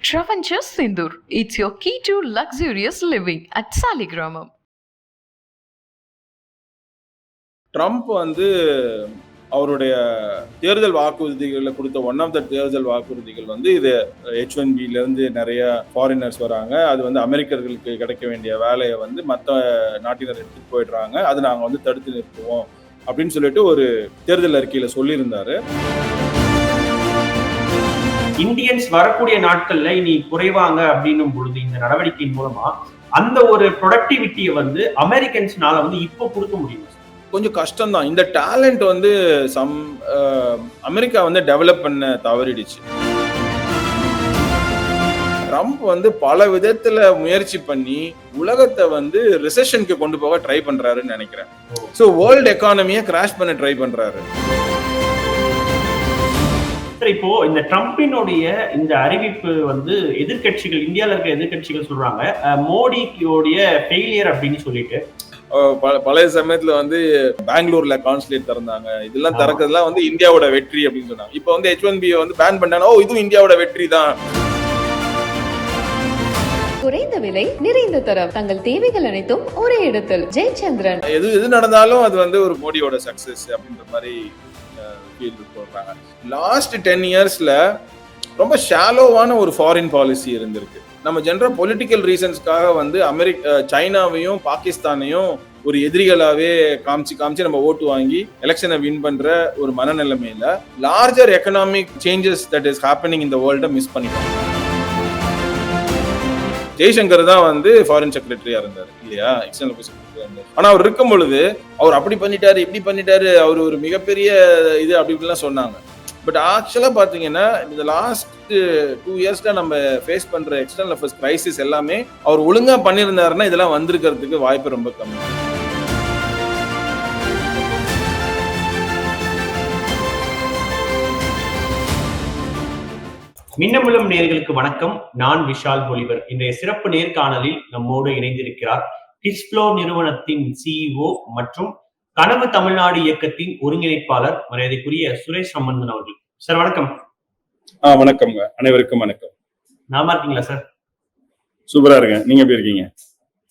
Travancha Sindur. It's your key to luxurious living at கிராமம் Trump வந்து அவருடைய தேர்தல் வாக்குறுதிகளில் கொடுத்த ஒன் ஆஃப் த தேர்தல் வாக்குறுதிகள் வந்து இது ஹெச் ஒன் பிலேருந்து நிறைய ஃபாரினர்ஸ் வராங்க. அது வந்து அமெரிக்கர்களுக்கு கிடைக்க வேண்டிய வேலையை வந்து மற்ற நாட்டினர் எடுத்துகிட்டு போயிடுறாங்க. அதை நாங்கள் வந்து தடுத்து நிறுத்துவோம் அப்படின்னு சொல்லிட்டு ஒரு தேர்தல் அறிக்கையில் சொல்லியிருந்தாரு. இந்தியன்ஸ் வரக்கூடிய நாட்கள்ல இனி குறைவாங்க அப்படின்னும் பொழுது இந்த நடவடிக்கையின் மூலமா அந்த ஒரு ப்ரொடக்டிவிட்டியை வந்து அமெரிக்கன்ஸ்னால வந்து இப்போ கொடுக்க முடியும்? கொஞ்சம் கஷ்டம்தான். இந்த டேலண்ட் வந்து சம் அமெரிக்கா வந்து டெவலப் பண்ண தவறிடுச்சு. ட்ரம்ப் வந்து பல விதத்துல முயற்சி பண்ணி உலகத்தை வந்து ரிசெஷனுக்கு கொண்டு போக ட்ரை பண்றாருன்னு நினைக்கிறேன். ஸோ வேர்ல்டு எக்கானமியை கிராஷ் பண்ண ட்ரை பண்றாரு. இப்போ இந்த ட்ரம்பினுடைய இந்த அறிவிப்பு வந்து எதிர்க்கட்சிகள் இந்தியால இருக்க எதிர்க்கட்சிகள் சொல்றாங்க மோடியோடைய ஃபெயிலியர் அப்படின்னு சொல்லிட்டு. ப- பழைய சமயத்துல வந்து பெங்களூர்ல கான்சுலேட் திறந்தாங்க. இதெல்லாம். திறக்கிறதுலாம் வந்து இந்தியாவோட வெற்றி அப்படின்னு சொன்னாங்க. இப்போ வந்து ஹெச் ஒன் வந்து பேன் பண்ணாங்க ஓ இதுவும் இந்தியாவோட வெற்றி தான் குறைந்த விலை நிறைந்த தரம். தங்கள் தேவைகள் அனைத்தும் ஒரே இடத்தில். ஜெயச்சந்திரன். எது எது நடந்தாலும் அது வந்து ஒரு மோடியோட சக்சஸ் அப்படின்ற மாதிரி ஃபீல் லாஸ்ட் டென் இயர்ஸில் ரொம்ப ஷாலோவான ஒரு ஃபாரின் பாலிசி இருந்திருக்கு. நம்ம ஜென்ரல் பொலிட்டிக்கல் ரீசன்ஸ்க்காக வந்து அமெரிக்க சைனாவையும் பாகிஸ்தானையும் ஒரு எதிரிகளாகவே காமிச்சு காமிச்சு நம்ம ஓட்டு வாங்கி எலெக்ஷனை வின் பண்ற ஒரு மனநிலைமையில larger economic changes that is happening இந்த வேர்ல்டை மிஸ் பண்ணிட்டோம். ஜெய்சங்கர் தான் வந்து ஃபாரின் செக்ரட்டரியா இருந்தார். இல்லையா? எக்ஸ்டர்னல் செக்ரட்டரியா இருந்தார். ஆனா அவர் இருக்கும் பொழுது அவர் அப்படி பண்ணிட்டாரு இப்படி பண்ணிட்டாரு அவர் ஒரு மிகப்பெரிய இது அப்படி இப்படிலாம் சொன்னாங்க. பட் ஆக்சுவலா பாத்தீங்கன்னா இந்த லாஸ்ட் டூ இயர்ஸ்ல நம்ம ஃபேஸ் பண்ற எக்ஸ்டர்னல் அஃபேர்ஸ் கிரைசிஸ் எல்லாமே அவர் ஒழுங்கா பண்ணியிருந்தாருன்னா இதெல்லாம் வந்திருக்கிறதுக்கு வாய்ப்பு ரொம்ப கம்மி. மின்னமுலம் நேர்களுக்கு வணக்கம். நான் விஷால் பொலிவர் இன்றைய சிறப்பு நேர்காணலில் நம்மோடு இணைந்திருக்கிறார் டிஸ்ப்ளோ நிறுவனத்தின் சிஇஓ மற்றும் கனவு தமிழ்நாடு இயக்கத்தின் ஒருங்கிணைப்பாளர் மரியாதைக்குரிய சுரேஷ் சம்பந்தன் அவர்கள். சார் வணக்கம். ஆ வணக்கம்ங்க. அனைவருக்கும் வணக்கம். நலமா இருக்கீங்களா சார்? சூப்பரா இருக்கேன். நீங்க எப்படி இருக்கீங்க?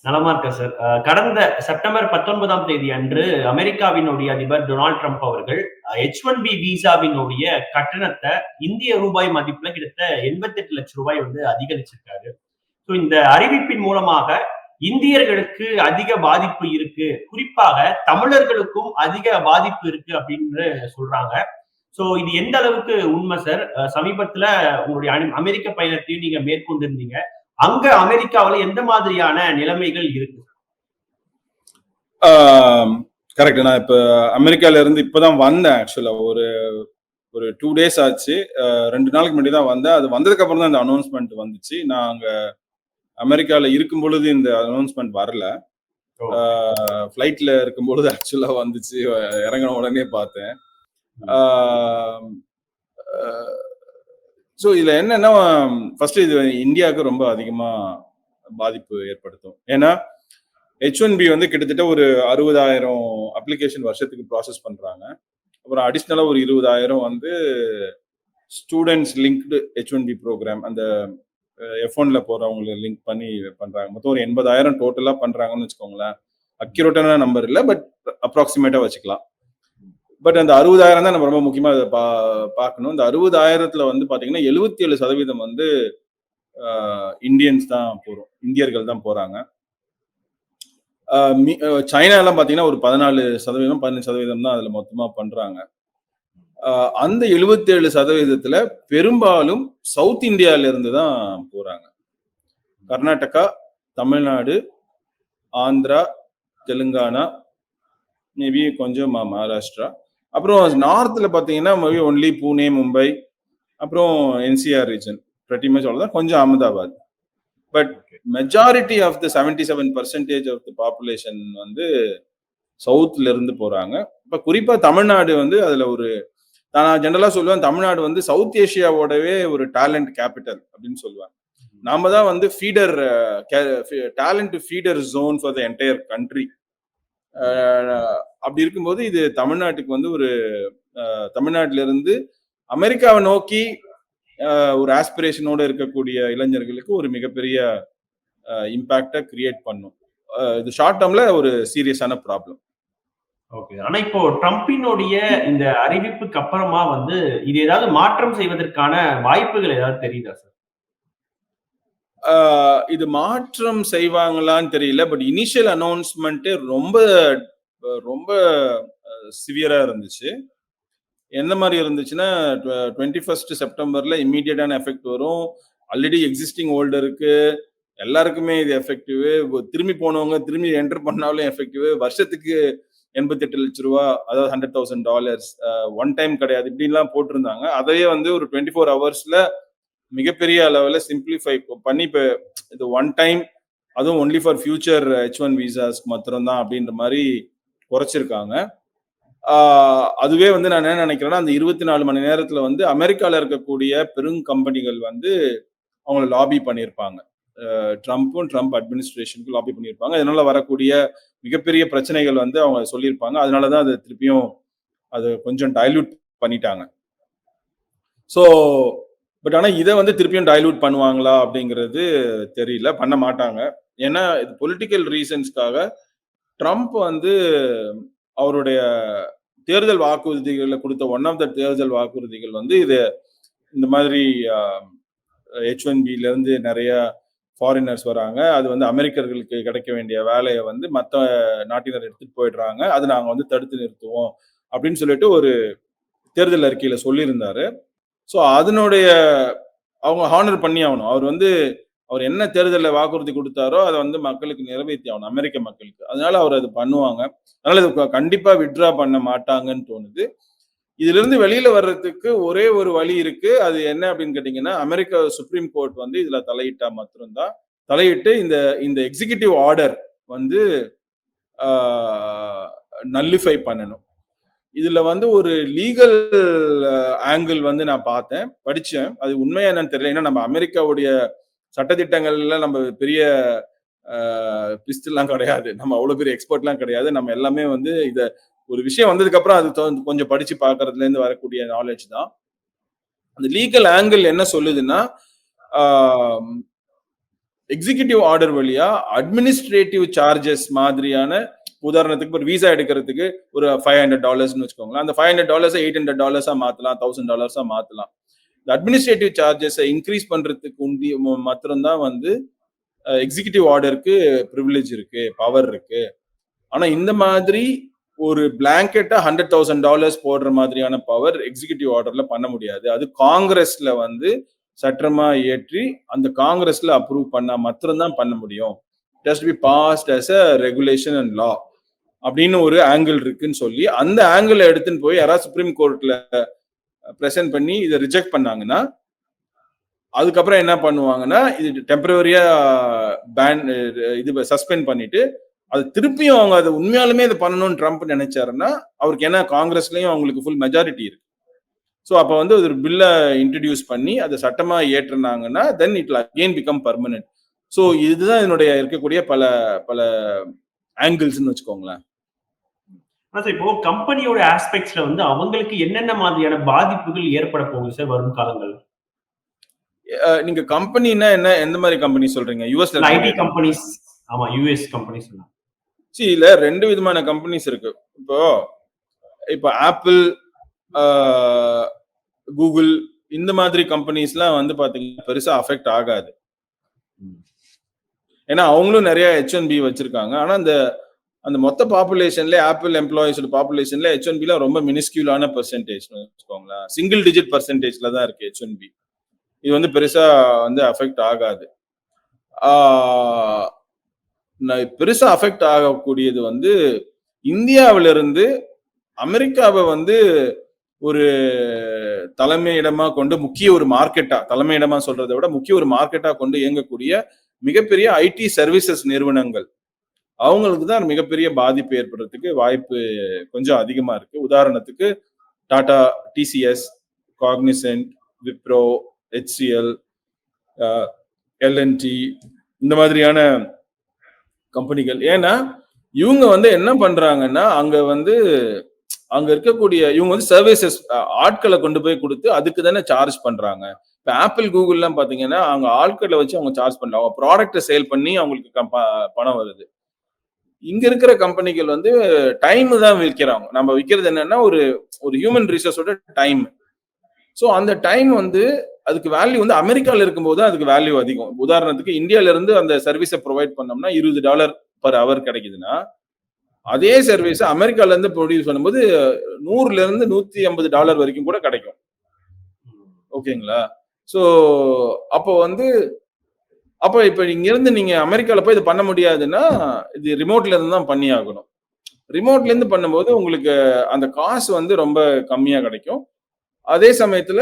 நலமா இருக்கேன் சார் அஹ் கடந்த செப்டம்பர் பத்தொன்பதாம் தேதி அன்று அமெரிக்காவினுடைய அதிபர் டொனால்ட் ட்ரம்ப் அவர்கள் ஹெச் ஒன் பி விசாவினுடைய கட்டணத்தை இந்திய ரூபாய் மதிப்புல கிட்டத்தட்ட எண்பத்தி எட்டு லட்சம் ரூபாய் வந்து அதிகரிச்சிருக்காரு. ஸோ இந்த அறிவிப்பின் மூலமாக இந்தியர்களுக்கு அதிக பாதிப்பு இருக்கு. குறிப்பாக தமிழர்களுக்கும் அதிக பாதிப்பு இருக்கு அப்படின்னு சொல்றாங்க. சோ இது எந்த அளவுக்கு உண்மை சார் அஹ் சமீபத்துல உங்களுடைய அமெரிக்க பயணத்தையும் நீங்க மேற்கொண்டிருந்தீங்க. அங்க அமெரிக்காவுல எந்த மாதிரியான நிலைமைகள் இருக்கு? கரெக்ட் நான் இப்போ அமெரிக்கால இருந்து இப்போதான் வந்தேன் ஆக்சுவலா ஒரு ஒரு டூ டேஸ் ஆச்சு. ரெண்டு நாளைக்கு முன்னாடி தான் வந்தேன். அது வந்ததுக்கு அப்புறம் தான் இந்த அனௌன்ஸ்மெண்ட் வந்துச்சு. நான் அங்க அமெரிக்கால இருக்கும் பொழுது இந்த அனௌன்ஸ்மெண்ட் வரல. ஃப்ளைட்ல இருக்கும் பொழுது ஆக்சுவலா வந்துச்சு. இறங்கின உடனே பார்த்தேன். ஸோ இதில் என்னன்னா ஃபர்ஸ்ட் இது இந்தியாவுக்கு ரொம்ப அதிகமாக பாதிப்பு ஏற்படுத்தும். ஏன்னா ஹெச் ஒன் பி வந்து கிட்டத்தட்ட ஒரு அறுபதாயிரம் அப்ளிகேஷன் வருஷத்துக்கு ப்ராசஸ் பண்ணுறாங்க அப்புறம் அடிஷ்னலாக ஒரு இருபதாயிரம் வந்து students linked H one B program அந்த எஃப் ஒன்ல போறவங்களை லிங்க் பண்ணி பண்ணுறாங்க மொத்தம் ஒரு எண்பதாயிரம் டோட்டலாக பண்ணுறாங்கன்னு வச்சுக்கோங்களேன். அக்யூரேட்டான நம்பர் இல்லை பட் அப்ராக்சிமேட்டாக வச்சுக்கலாம். பட் அந்த அறுபதாயிரம் தான் நம்ம ரொம்ப முக்கியமா இதை பா பார்க்கணும். இந்த அறுபதாயிரத்துல வந்து பாத்தீங்கன்னா எழுபத்தி ஏழு சதவீதம் வந்து இந்தியன்ஸ் தான் போறோம். இந்தியர்கள் தான் போறாங்க. மி- சைனாலாம் பாத்தீங்கன்னா ஒரு பதினாலு சதவீதம் பதினஞ்சு சதவீதம் தான் அதுல மொத்தமா பண்றாங்க. அந்த 77% சதவீதத்துல பெரும்பாலும் சவுத் இந்தியால இருந்து தான் போறாங்க. கர்நாடகா தமிழ்நாடு ஆந்திரா தெலுங்கானா மேபி கொஞ்சம் மகாராஷ்டிரா அப்புறம் நார்த்ல பாத்தீங்கன்னா மேபி ஒன்லி பூனே மும்பை அப்புறம் என்சிஆர் ரீஜன் pretty மச் அவ்வளவுதான். கொஞ்சம் Ahmedabad. But majority of the seventy seven percentage of the population வந்து சவுத்ல இருந்து போறாங்க. இப்ப குறிப்பா தமிழ்நாடு வந்து அதுல ஒரு நான் ஜெனரலா சொல்லுவேன் தமிழ்நாடு வந்து சவுத் ஏசியாவோடவே ஒரு டேலண்ட் கேபிட்டல் அப்படின்னு சொல்லுவேன் நாம தான் வந்து feeder talent feeder zone for the entire country அப்படி இருக்கும்போது இது தமிழ்நாட்டுக்கு வந்து ஒரு தமிழ்நாட்டில இருந்து அமெரிக்காவை நோக்கி ஒரு ஆஸ்பிரேஷனோட இருக்கக்கூடிய இளைஞர்களுக்கு ஒரு மிகப்பெரிய இம்பாக்டை கிரியேட் பண்ணும். இது ஷார்ட் டேர்ம்ல ஒரு சீரியஸான ப்ராப்ளம் ஓகே ஆனா இப்போ ட்ரம்பினுடைய இந்த அறிவிப்புக்கு அப்புறமா வந்து இது ஏதாவது மாற்றம் செய்வதற்கான வாய்ப்புகள் ஏதாவது தெரியுதா சார் இது மாற்றம் செய்வாங்களான்னு தெரியல பட் இனிஷியல் அனௌன்ஸ்மெண்ட்டு ரொம்ப ரொம்ப சிவியராக இருந்துச்சு. எந்த மாதிரி இருந்துச்சுன்னா டுவெண்ட்டி ஃபர்ஸ்ட் செப்டம்பரில் இம்மீடியட்டான எஃபெக்ட் வரும். ஆல்ரெடி எக்ஸிஸ்டிங் ஹோல்டருக்கு எல்லாருக்குமே இது எஃபெக்டிவ் திரும்பி போனவங்க திரும்பி என்டர் பண்ணாலும் எஃபெக்டிவ் வருஷத்துக்கு எண்பத்தெட்டு லட்ச ரூபா அதாவது hundred thousand dollars one time கிடையாது. இப்படின்லாம் போட்டிருந்தாங்க. அதையே வந்து ஒரு டுவெண்ட்டி ஃபோர் ஹவர்ஸில் மிகப்பெரிய அளவில் சிம்பிளிஃபை பண்ணி இப்போ இது ஒன் டைம் அதுவும் only for future H one விசாஸ்க்கு மாத்திரம்தான் அப்படின்ற மாதிரி குறைச்சிருக்காங்க. அதுவே வந்து நான் என்ன நினைக்கிறேன்னா அந்த இருபத்தி நாலு மணி நேரத்தில் வந்து அமெரிக்காவில் இருக்கக்கூடிய பெருங்கம்பெனிகள் வந்து அவங்கள லாபி பண்ணியிருப்பாங்க ட்ரம்ப்பும் ட்ரம்ப் அட்மினிஸ்ட்ரேஷனுக்கும் லாபி பண்ணியிருப்பாங்க அதனால வரக்கூடிய மிகப்பெரிய பிரச்சனைகள் வந்து அவங்க சொல்லியிருப்பாங்க அதனால தான் அதை திருப்பியும் அது கொஞ்சம் டைல்யூட் பண்ணிட்டாங்க. ஸோ பட் ஆனால் இதை வந்து திருப்பியும் டைல்யூட் பண்ணுவாங்களா அப்படிங்கிறது தெரியல. பண்ண மாட்டாங்க. ஏன்னா இது பொலிட்டிக்கல் ரீசன்ஸ்க்காக ட்ரம்ப் வந்து அவருடைய தேர்தல் வாக்குறுதிகளில் கொடுத்த ஒன் ஆஃப் த தேர்தல் வாக்குறுதிகள் வந்து இது இந்த மாதிரி ஹெச் ஒன் இருந்து நிறைய ஃபாரினர்ஸ் வராங்க. அது வந்து அமெரிக்கர்களுக்கு கிடைக்க வேண்டிய வேலையை வந்து மற்ற நாட்டினர் எடுத்துகிட்டு போயிடுறாங்க. அது நாங்கள் வந்து தடுத்து நிறுத்துவோம் அப்படின்னு சொல்லிட்டு ஒரு தேர்தல் அறிக்கையில் சொல்லியிருந்தாரு. ஸோ அதனுடைய அவங்க ஹானர் பண்ணி ஆகணும். அவர் வந்து அவர் என்ன தேர்தலில் வாக்குறுதி கொடுத்தாரோ அதை வந்து மக்களுக்கு நிறைவேற்றி ஆகணும். அமெரிக்க மக்களுக்கு. அதனால அவர் அது பண்ணுவாங்க. அதனால இது க- கண்டிப்பா விட்ரா பண்ண மாட்டாங்கன்னு தோணுது. இதுல இருந்து வெளியில வர்றதுக்கு ஒரே ஒரு வழி இருக்கு. அது என்ன அப்படின்னு கேட்டீங்கன்னா அமெரிக்கா சுப்ரீம் கோர்ட் வந்து இதுல தலையிட்டா மாத்திரம்தான். தலையிட்டு இந்த இந்த எக்ஸிகியூட்டிவ் ஆர்டர் வந்து நல்லிஃபை பண்ணணும். இதுல வந்து ஒரு லீகல் ஆங்கிள் வந்து நான் பார்த்தேன் படிச்சேன். அது உண்மையா என்னன்னு தெரியல. ஏன்னா நம்ம அமெரிக்காவுடைய சட்டத்திட்டங்கள்ல நம்ம பெரிய பிஸ்டெல்லாம் கிடையாது. நம்ம அவ்வளவு பெரிய எக்ஸ்பர்ட்லாம் கிடையாது. நம்ம எல்லாமே வந்து இத ஒரு விஷயம் வந்ததுக்கு அப்புறம் அது கொஞ்சம் படிச்சு பார்க்கறதுலேருந்து வரக்கூடிய நாலேஜ் தான். அந்த லீகல் ஆங்கிள் என்ன சொல்லுதுன்னா எக்ஸிகியூட்டிவ் ஆர்டர் வழியா அட்மினிஸ்ட்ரேட்டிவ் சார்ஜஸ் மாதிரியான உதாரணத்துக்கு ஒரு விசா எடுக்கிறதுக்கு ஒரு ஃபைவ் ஹண்ட்ரட் டாலர்ஸ்னு வச்சுக்கோங்களேன். அந்த ஃபைவ் ஹண்ட்ரட் டாலர்ஸை எயிட் ஹண்ட்ரட் டாலர்ஸாக மாற்றலாம் தௌசண்ட் டாலர்ஸாக மாற்றலாம் இந்த அட்மினிஸ்ட்ரேட்டிவ் சார்ஜஸை இன்க்ரீஸ் பண்ணுறதுக்கு உண்டி மாத்திரம்தான் வந்து எக்ஸிகியூட்டிவ் ஆர்டருக்கு ப்ரிவிலேஜ் இருக்கு பவர் இருக்கு. ஆனால் இந்த மாதிரி ஒரு பிளாங்கெட்டா ஹண்ட்ரட் தௌசண்ட் டாலர்ஸ் போடுற மாதிரியான பவர் எக்ஸிகியூட்டிவ் ஆர்டர்ல பண்ண முடியாது. அது காங்கிரஸ்ல வந்து சட்டமா ஏற்றி அந்த காங்கிரஸ்ல அப்ரூவ் பண்ணா மாத்திரம்தான் பண்ண முடியும். Just be passed as a regulation and law அப்படின்னு ஒரு ஆங்கிள் இருக்குன்னு சொல்லி அந்த ஆங்கிள் எடுத்துன்னு போய் யாராவது சுப்ரீம் கோர்ட்ல ப்ரெசென்ட் பண்ணி இதை ரிஜெக்ட் பண்ணாங்கன்னா அதுக்கப்புறம் என்ன பண்ணுவாங்கன்னா இது டெம்பரவரியா பேன் இது சஸ்பெண்ட் பண்ணிட்டு அது திருப்பியும் அவங்க அதை உண்மையாலுமே இதை பண்ணணும்னு ட்ரம்ப் நினைச்சாருன்னா அவருக்கு ஏன்னா காங்கிரஸ்லயும் அவங்களுக்கு ஃபுல் மெஜாரிட்டி இருக்கு. ஸோ அப்போ வந்து ஒரு பில்லை இன்ட்ரடியூஸ் பண்ணி அதை சட்டமாக ஏற்றுனாங்கன்னா then it again become permanent so இதுதான் இதனுடைய இருக்கக்கூடிய பல பல ஆங்கிள்ஸ்னு வச்சுக்கோங்களேன். சார் இப்போ கம்பெனியோட ஆஸ்பெக்ட்ஸ்ல வந்து அவங்களுக்கு என்னென்ன மாதிரியான பாதிப்புகள் ஏற்பட போகுது சார் வரும் காலங்கள்? நீங்க கம்பெனின்னா என்ன எந்த மாதிரி கம்பெனி சொல்றீங்க? யூஎஸ்ல ஐடி கம்பெனிஸ் ஆமா யூஎஸ் கம்பெனிஸ் சி இல்ல ரெண்டு விதமான கம்பெனிஸ் இருக்கு. இப்போ இப்போ ஆப்பிள் கூகுள் இந்த மாதிரி கம்பெனிஸ்லாம் வந்து பாத்தீங்கன்னா பெருசா அஃபெக்ட் ஆகாது. ஏன்னா அவங்களும் நிறைய ஹெச் ஒன் பி வச்சிருக்காங்க. ஆனா அந்த அந்த மொத்த பாப்புலேஷன்ல ஆப்பிள் எம்ப்ளாயிஸோட பாப்புலேஷன்ல ஹெச் ஒன் பிலாம் ரொம்ப மினிஸ்கியூலான பர்சன்டேஜ் வச்சுக்கோங்களேன். சிங்கிள் டிஜிட் பர்சன்டேஜ்ல தான் இருக்கு ஹெச் ஒன் பி இது வந்து பெருசா வந்து அஃபெக்ட் ஆகாது. பெருசா அஃபெக்ட் ஆகக்கூடியது வந்து இந்தியாவிலிருந்து அமெரிக்காவை வந்து ஒரு தலைமையிடமா கொண்டு முக்கிய ஒரு மார்க்கெட்டா தலைமையிடமா சொல்றதை விட முக்கிய ஒரு மார்க்கெட்டா கொண்டு இயங்கக்கூடிய மிகப்பெரிய ஐடி சர்வீசஸ் நிறுவனங்கள். அவங்களுக்கு தான் மிகப்பெரிய பாதிப்பு ஏற்படுறதுக்கு வாய்ப்பு கொஞ்சம் அதிகமா இருக்கு. உதாரணத்துக்கு Tata TCS Cognizant Wipro HCL L and T இந்த மாதிரியான கம்பெனிகள். ஏன்னா இவங்க வந்து என்ன பண்றாங்கன்னா அங்க வந்து அங்க இருக்கக்கூடிய இவங்க வந்து சர்வீசஸ் ஆட்களை கொண்டு போய் கொடுத்து அதுக்கு தானே சார்ஜ் பண்றாங்க. இப்போ ஆப்பிள் கூகுள்லாம் பார்த்தீங்கன்னா அவங்க ஆட்களை வச்சு அவங்க சார்ஜ் பண்ணல அவங்க ப்ராடக்ட்டை சேல் பண்ணி அவங்களுக்கு பணம் வருது. இங்க இருக்கிற கம்பெனிகள் வந்து டைம் தான் விற்கிறாங்க. நம்ம விற்கிறது என்னன்னா ஒரு ஒரு ஹியூமன் ரிசோர்ஸோட டைம் ஸோ அந்த டைம் வந்து அதுக்கு வேல்யூ வந்து அமெரிக்கால இருக்கும்போது தான் அதுக்கு வேல்யூ அதிகம். உதாரணத்துக்கு இந்தியால இருந்து அந்த சர்வீஸை ப்ரொவைட் பண்ணோம்னா இருபது டாலர் பர் ஹவர் கிடைக்குதுன்னா அதே சர்வீஸ் அமெரிக்கால இருந்து ப்ரொடியூஸ் பண்ணும்போது நூறுல இருந்து நூத்தி ஐம்பது டாலர் வரைக்கும் கூட கிடைக்கும். ஓகேங்களா ஸோ அப்போ வந்து அப்போ இப்போ இங்க இருந்து நீங்க அமெரிக்கால போய் இது பண்ண முடியாதுன்னா இது ரிமோட்ல இருந்து தான் பண்ணி ஆகணும் ரிமோட்ல இருந்து பண்ணும்போது உங்களுக்கு அந்த காசு வந்து ரொம்ப கம்மியா கிடைக்கும். அதே சமயத்துல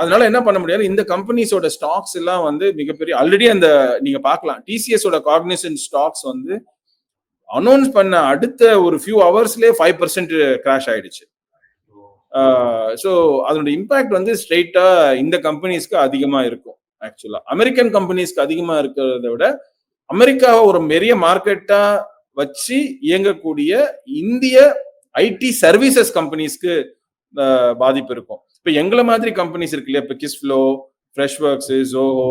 அதனால என்ன பண்ண முடியாது? இந்த கம்பெனிஸோட ஸ்டாக்ஸ் எல்லாம் வந்து மிகப்பெரிய ஆல்ரெடி அந்த நீங்க பார்க்கலாம். டிசிஎஸ் ஓட காக்னிசன் ஸ்டாக்ஸ் வந்து அனௌன்ஸ் பண்ண அடுத்த ஒரு ஃபியூ ஹவர்ஸ்லயே ஃபைவ் பர்சன்ட் கிராஷ் ஆயிடுச்சு. ஸோ அதனோட இம்பாக்ட் வந்து ஸ்ட்ரெயிட்டா இந்த கம்பெனிஸ்க்கு அதிகமா இருக்கும். ஆக்சுவலா அமெரிக்கன் கம்பெனிஸ்க்கு அதிகமா இருக்கிறத விட அமெரிக்காவை ஒரு பெரிய மார்க்கெட்டா வச்சு இயங்கக்கூடிய இந்திய ஐடி சர்வீசஸ் கம்பெனிஸ்க்கு பாதிப்பு இருக்கும். இப்போ எங்களை மாதிரி கம்பெனிஸ் இருக்கு இல்லையா? இப்போ கிஸ்ஃப்ளோ ஃப்ரெஷ் ஒர்க்ஸ் ஜோஹோ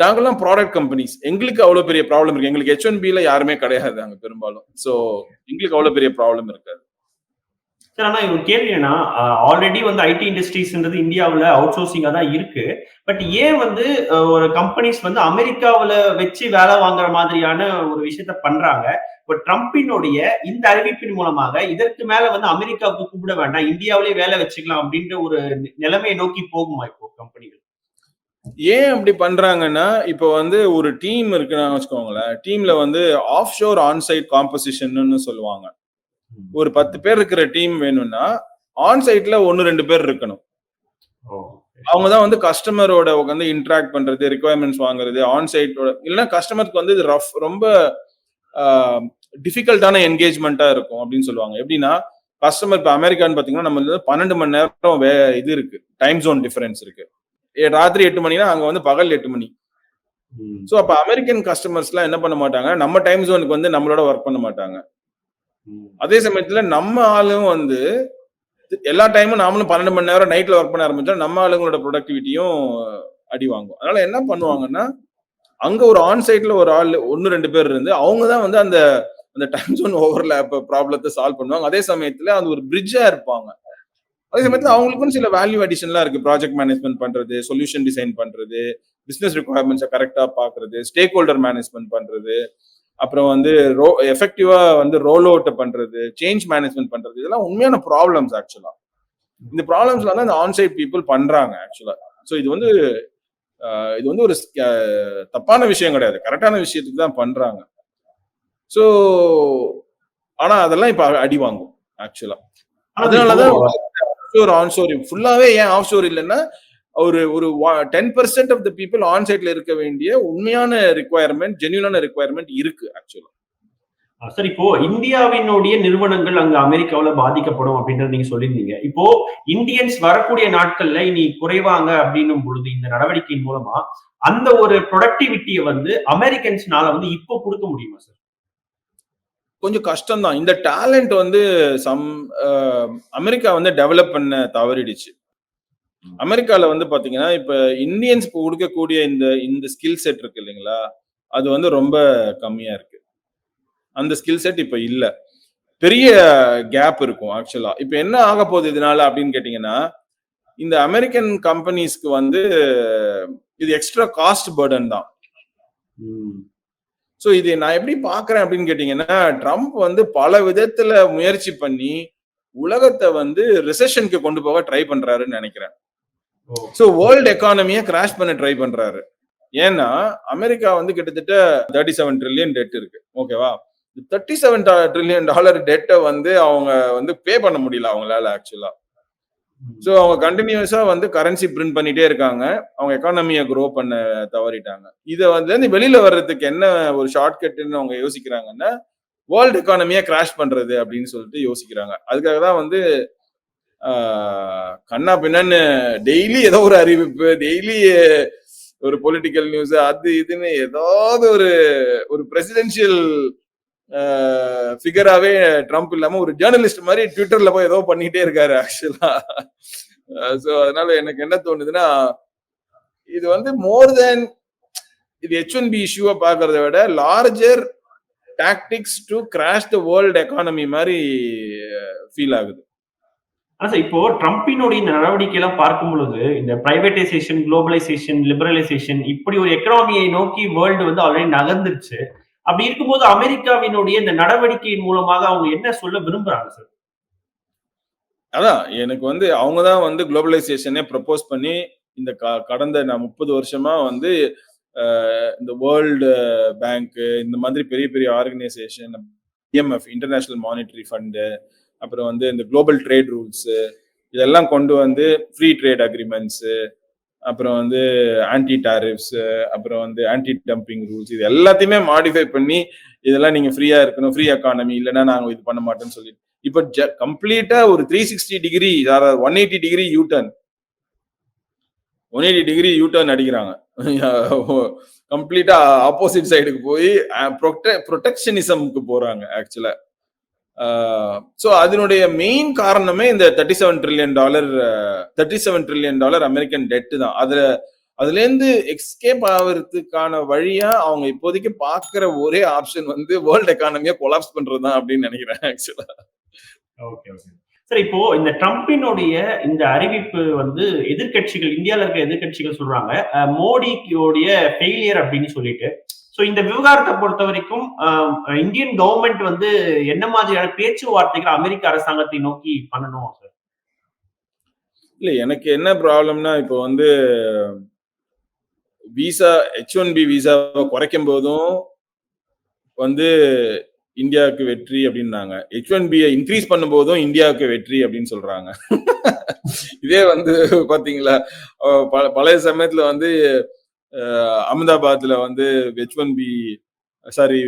நாங்கெல்லாம் ப்ராடக்ட் கம்பெனிஸ் எங்களுக்கு அவ்வளோ பெரிய ப்ராப்ளம் இருக்கு. எங்களுக்கு ஹெச் ஒன் பில யாருமே கிடையாது அங்க பெரும்பாலும். ஸோ எங்களுக்கு அவ்வளோ பெரிய ப்ராப்ளம் இருக்காது. சார் ஆனா இவங்க கேள்வி என்னன்னா ஆல்ரெடி வந்து ஐடி இண்டஸ்ட்ரீஸ்ன்றது இந்தியாவில் அவுட் சோர்சிங்காக தான் இருக்கு. பட் ஏன் வந்து ஒரு கம்பெனிஸ் வந்து அமெரிக்காவில் வச்சு வேலை வாங்குற மாதிரியான ஒரு விஷயத்த பண்றாங்க? இப்போ ட்ரம்பினுடைய இந்த அறிவிப்பின் மூலமாக இதற்கு மேல வந்து அமெரிக்காவுக்கு கூப்பிட வேண்டாம் இந்தியாவிலேயே வேலை வச்சுக்கலாம் அப்படின்ற ஒரு நிலைமையை நோக்கி போகுமா இப்போ கம்பெனிகள் ஏன் அப்படி பண்றாங்கன்னா இப்போ வந்து ஒரு டீம் இருக்குன்னு வச்சுக்கோங்களேன் டீம்ல வந்து ஆஃப் ஷோர் ஆன்சைட் காம்போசிஷன் சொல்லுவாங்க. ஒரு பத்து பேர் இருக்கிற டீம் வேணும்னா ஆன் சைட்ல ஒன்னு ரெண்டு பேர் இருக்கணும். அவங்க தான் வந்து கஸ்டமரோட வந்து இன்ட்ராக்ட் பண்றது ரிக்குவயர்மெண்ட்ஸ் வாங்குறது ஆன் சைட்டோட இல்லைன்னா கஸ்டமருக்கு வந்து இது ரஃப் ரொம்ப டிஃபிகல்ட்டான என்கேஜ்மெண்ட்டா இருக்கும் அப்படின்னு சொல்லுவாங்க. எப்படின்னா கஸ்டமர் இப்போ அமெரிக்கான்னு பார்த்தீங்கன்னா நம்ம வந்து பன்னெண்டு மணி நேரம் வே இது இருக்கு. டைம் ஜோன் டிஃபரன்ஸ் இருக்கு. ராத்திரி எட்டு மணினா அங்க வந்து பகல் எட்டு மணி. ஸோ அப்போ அமெரிக்கன் கஸ்டமர்ஸ்லாம் என்ன பண்ண மாட்டாங்க? நம்ம டைம் ஜோனுக்கு வந்து நம்மளோட ஒர்க் பண்ண மாட்டாங்க. அதே சமயத்துல நம்ம ஆளும் வந்து எல்லா டைமும் நாமளும் பன்னெண்டு மணி நேரம் நைட்ல ஒர்க் பண்ண ஆரம்பிச்சா நம்ம ஆளுங்களோட ப்ரொடக்டிவிட்டியும் அடி வாங்கும். அதனால என்ன பண்ணுவாங்கன்னா அங்க ஒரு ஆன் சைட்ல ஒரு ஆள் ஒன்னு ரெண்டு பேர் இருந்து அவங்க தான் வந்து அந்த அந்த டைம் ஜோன் ஓவர்லேப் ப்ராப்ளத்தை சால்வ் பண்ணுவாங்க. அதே சமயத்துல அது ஒரு பிரிட்ஜா இருப்பாங்க. அதே சமயத்துல அவங்களுக்கும் சில வேல்யூ அடிஷன்லாம் இருக்கு. ப்ராஜெக்ட் மேனேஜ்மெண்ட் பண்றது சொல்யூஷன் டிசைன் பண்றது பிசினஸ் ரிக்குவயர்மெண்ட்ஸை கரெக்டா பாக்குறது ஸ்டேக் ஹோல்டர் மேனேஜ்மெண்ட் பண்றது அப்புறம் வந்து ரோ எஃபெக்டிவா வந்து ரோல் அவுட் பண்றது சேஞ்ச் மேனேஜ்மெண்ட் பண்றது இதெல்லாம் உண்மையான ப்ராப்ளம்ஸ் ஆக்சுவலா இந்த ப்ராப்ளம்ஸ்ல வந்து அந்த ஆன்சைட் பீப்புள் பண்றாங்க ஆக்சுவலா ஸோ இது வந்து இது வந்து ஒரு தப்பான விஷயம் கிடையாது. கரெக்டான விஷயத்துக்கு தான் பண்றாங்க. ஸோ ஆனா அதெல்லாம் இப்ப அடி வாங்கும் ஆக்சுவலா அதனாலதான் ஆஃப்ஷோர் ஆன்ஷோர் ஃபுல்லாவே ஏன் ஆஃப்ஷோர் இல்லைன்னா ஒரு ஒரு ten percent of the people on சைட்ல இருக்க வேண்டிய உண்மையான ரிக்குவயர்மெண்ட் ஜென்யூனான ரிக்குவயர்மெண்ட் இருக்கு ஆக்சுவலா சார் இப்போ இந்தியாவினுடைய நிறுவனங்கள் அங்க அமெரிக்காவுல பாதிக்கப்படும் அப்படின்றத நீங்க சொல்லியிருந்தீங்க. இப்போ இந்தியன்ஸ் வரக்கூடிய நாட்கள்ல இனி குறைவாங்க அப்படின்னும் பொழுது இந்த நடவடிக்கையின் மூலமா அந்த ஒரு ப்ரொடக்டிவிட்டியை வந்து அமெரிக்கன்ஸ்னால வந்து இப்போ கொடுக்க முடியுமா சார் கொஞ்சம் கஷ்டம் தான் இந்த டேலண்ட் வந்து சம் அமெரிக்கா வந்து டெவலப் பண்ண தவறிடுச்சு. அமெரிக்கால வந்து பாத்தீங்கன்னா இப்ப இந்தியன்ஸ் கொடுக்கக்கூடிய இந்த இந்த ஸ்கில் செட் இருக்கு இல்லைங்களா? அது வந்து ரொம்ப கம்மியா இருக்கு. அந்த ஸ்கில் செட் இப்ப இல்ல. பெரிய கேப் இருக்கும் ஆக்சுவலா இப்ப என்ன ஆக போகுது இதனால அப்படின்னு கேட்டீங்கன்னா இந்த அமெரிக்கன் கம்பெனிஸ்க்கு வந்து இது எக்ஸ்ட்ரா காஸ்ட் பேர்டன் தான். ஸோ இது நான் எப்படி பாக்குறேன் அப்படின்னு கேட்டீங்கன்னா ட்ரம்ப் வந்து பல விதத்துல முயற்சி பண்ணி உலகத்தை வந்து ரிசெஷனுக்கு கொண்டு போக ட்ரை பண்றாருன்னு நினைக்கிறேன். ஸோ வேர்ல்டு எக்கானமியை கிராஷ் பண்ண ட்ரை பண்றாரு. ஏன்னா அமெரிக்கா வந்து கிட்டத்தட்ட தேர்ட்டி செவன் ட்ரில்லியன் டெட் இருக்கு ஓகேவா தேர்ட்டி செவன் ட்ரில்லியன் டாலர் டெட்டை வந்து அவங்க வந்து பே பண்ண முடியல அவங்களால ஆக்சுவலா ஸோ அவங்க கண்டினியூஸா வந்து கரன்சி பிரிண்ட் பண்ணிட்டே இருக்காங்க. அவங்க எக்கானமியை க்ரோ பண்ண தவறிட்டாங்க. இதை வந்து வெளியில வர்றதுக்கு என்ன ஒரு ஷார்ட்கட்னு அவங்க யோசிக்கிறாங்கன்னா வேர்ல்டு எக்கானமியை கிராஷ் பண்றது அப்படின்னு சொல்லிட்டு யோசிக்கிறாங்க. அதுக்காக தான் வந்து கண்ணா பின்னன்னு டெய்லி ஏதோ ஒரு அறிவிப்பு டெய்லி ஒரு பொலிட்டிக்கல் நியூஸ் அது இதுன்னு ஏதாவது ஒரு ஒரு பிரசிடென்சியல் ஃபிகராகவே ட்ரம்ப் இல்லாம ஒரு ஜேர்னலிஸ்ட் மாதிரி ட்விட்டர்ல போய் ஏதோ பண்ணிட்டே இருக்காரு ஆக்சுவலா ஸோ அதனால எனக்கு என்ன தோணுதுன்னா இது வந்து மோர் தென் இது ஹெச் ஒன் பி இஷ்யூவை பார்க்கறத விட larger tactics to crash the world economy மாதிரி ஃபீல் ஆகுது. ஆனா சார் இப்போ ட்ரம்பினுடைய இந்த நடவடிக்கை எல்லாம் பார்க்கும் பொழுது இந்த பிரைவேட்டைசேஷன் குளோபலைசேஷன் லிபரலைசேஷன் இப்படி ஒரு எக்கனாமியை நோக்கி வேர்ல்டு வந்து ஆல்ரெடி நகர்ந்துருச்சு. அப்படி இருக்கும்போது அமெரிக்காவினுடைய இந்த நடவடிக்கையின் மூலமாக அவங்க என்ன சொல்ல விரும்புறாங்க சார் அதான் எனக்கு வந்து அவங்க தான் வந்து குளோபலைசேஷனே ப்ரப்போஸ் பண்ணி இந்த க- கடந்த நான் முப்பது வருஷமா வந்து இந்த வேர்ல்டு பேங்க் இந்த மாதிரி பெரிய பெரிய organization IMF international monetary fund அப்புறம் வந்து இந்த குளோபல் ட்ரேட் ரூல்ஸு இதெல்லாம் கொண்டு வந்து ஃப்ரீ ட்ரேட் அக்ரிமெண்ட்ஸு அப்புறம் வந்து ஆன்டி டாரிஃப்ஸ் அப்புறம் வந்து ஆன்டி டம்பிங் ரூல்ஸ் இது எல்லாத்தையுமே மாடிஃபை பண்ணி இதெல்லாம் நீங்கள் ஃப்ரீயாக இருக்கணும் ஃப்ரீ எக்கானமி இல்லைன்னா நாங்கள் இது பண்ண மாட்டோம்னு சொல்லி ஜெ கம்ப்ளீட்டாக ஒரு த்ரீ சிக்ஸ்டி டிகிரி அதாவது one eighty degree U turn one eighty degree U turn அடிக்கிறாங்க கம்ப்ளீட்டாக ஆப்போசிட் சைடுக்கு போய் ப்ரொடெக்ஷனிசம்க்கு போகிறாங்க ஆக்சுவலாக ஸோ அதனுடைய மெயின் காரணமே இந்த thirty seven trillion dollar thirty seven trillion dollar American debt தான். அதுல அதுல இருந்து எக்ஸ்கேப் ஆகிறதுக்கான வழியா அவங்க இப்போதைக்கு பாக்குற ஒரே ஆப்ஷன் வந்து வேர்ல்டு எக்கானமியை கொலாப்ஸ் பண்றது தான் அப்படின்னு நினைக்கிறேன் ஆக்சுவலா ஓகே ஓகே சார் இப்போ இந்த ட்ரம்பினுடைய இந்த அறிவிப்பு வந்து எதிர்க்கட்சிகள் இந்தியாவில் இருக்க எதிர்க்கட்சிகள் சொல்றாங்க மோடியோடைய ஃபெயிலியர் அப்படின்னு சொல்லிட்டு. ஸோ இந்த விவகாரத்தை பொறுத்த வரைக்கும் இந்தியன் கவர்மெண்ட் வந்து என்ன மாதிரியான பேச்சுவார்த்தைகள் அமெரிக்க அரசாங்கத்தை நோக்கி பண்ணணும் சார் இல்ல எனக்கு என்ன ப்ராப்ளம்னா இப்போ வந்து விசா ஹெச் ஒன் பி விசாவை குறைக்கும் போதும் வந்து இந்தியாவுக்கு வெற்றி அப்படின்னாங்க. ஹெச் ஒன் பியை இன்க்ரீஸ் பண்ணும்போதும் இந்தியாவுக்கு வெற்றி அப்படின்னு சொல்றாங்க. இதே வந்து பாத்தீங்களா பல பழைய சமயத்துல வந்து அஹ், அகமதாபாத்ல வந்து H one B sorry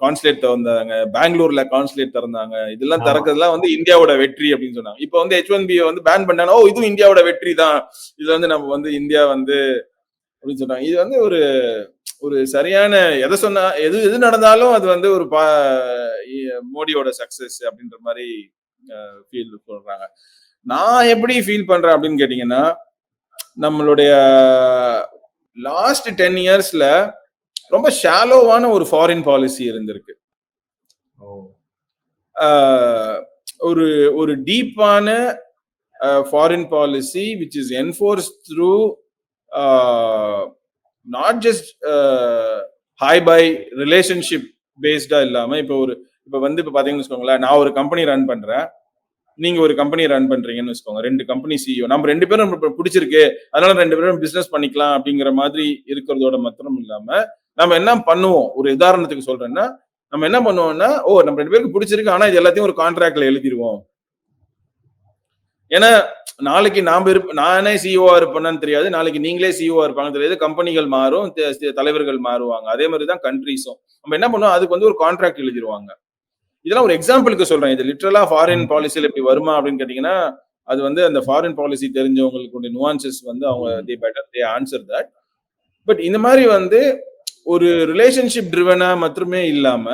consulate திறந்தாங்க. பெங்களூர்ல கான்சுலேட் திறந்தாங்க. இதெல்லாம். திறக்கிறதுலாம் வந்து இந்தியாவோட வெற்றி அப்படின்னு சொன்னாங்க. இப்போ வந்து ஹெச் ஒன் பி வந்து பேன் பண்ணாங்க ஓ இதுவும் இந்தியாவோட வெற்றி தான். இதுல வந்து நம்ம வந்து இந்தியா வந்து அப்படின்னு சொன்னாங்க. இது வந்து ஒரு ஒரு சரியான எதை சொன்னா எது எது நடந்தாலும் அது வந்து ஒரு பா மோடியோட சக்சஸ் அப்படின்ற மாதிரி ஃபீல் சொல்றாங்க. நான் எப்படி ஃபீல் பண்றேன் அப்படின்னு கேட்டீங்கன்னா நம்மளுடைய லாஸ்ட் டென் இயர்ஸ்ல ரொம்ப ஷாலோவான ஒரு ஃபாரின் பாலிசி இருந்திருக்கு. ஒரு ஒரு டீப்பான foreign policy which is enforce through not just hi bye relationship பேஸ்டா இல்லாம இப்போ ஒரு இப்போ வந்து இப்போ பாத்தீங்கன்னு வச்சுக்கோங்களேன் நான் ஒரு கம்பெனி ரன் பண்றேன். நீங்க ஒரு கம்பெனி ரன் பண்றீங்கன்னு வச்சுக்கோங்க. ரெண்டு கம்பெனி சிஇஓ நம்ம ரெண்டு பேரும் நமக்கு பிடிச்சிருக்கு. அதனால ரெண்டு பேரும் பிசினஸ் பண்ணிக்கலாம் அப்படிங்கிற மாதிரி இருக்கிறதோட மாத்திரம் இல்லாம நம்ம என்ன பண்ணுவோம்? ஒரு உதாரணத்துக்கு சொல்றேன்னா நம்ம என்ன பண்ணுவோம்னா ஓ நம்ம ரெண்டு பேருக்கு பிடிச்சிருக்கு ஆனா இது எல்லாத்தையும் ஒரு கான்ட்ராக்ட்ல எழுதிருவோம். ஏன்னா நாளைக்கு நாம இருப்ப நானே சிஇஓவா இருப்பேன்னு தெரியாது. நாளைக்கு நீங்களே சிஇஓவா இருப்பாங்க தெரியாது. கம்பெனிகள் மாறும் தலைவர்கள் மாறுவாங்க. அதே மாதிரி தான் கண்ட்ரிஸும் நம்ம என்ன பண்ணுவோம்? அதுக்கு வந்து ஒரு கான்ட்ராக்ட் எழுதிருவாங்க. இதெல்லாம் ஒரு எக்ஸாம்பிளுக்கு சொல்றேன். இது லிட்டரலா ஃபாரின் பாலிசியில் இப்படி வருமா அப்படின்னு கேட்டீங்கன்னா அது வந்து அந்த ஃபாரின் பாலிசி தெரிஞ்சவங்களுக்கு நுவான்சஸ் வந்து அவங்க they better they answer that but இந்த மாதிரி வந்து ஒரு ரிலேஷன்ஷிப் ட்ரிவனா மட்டுமே இல்லாம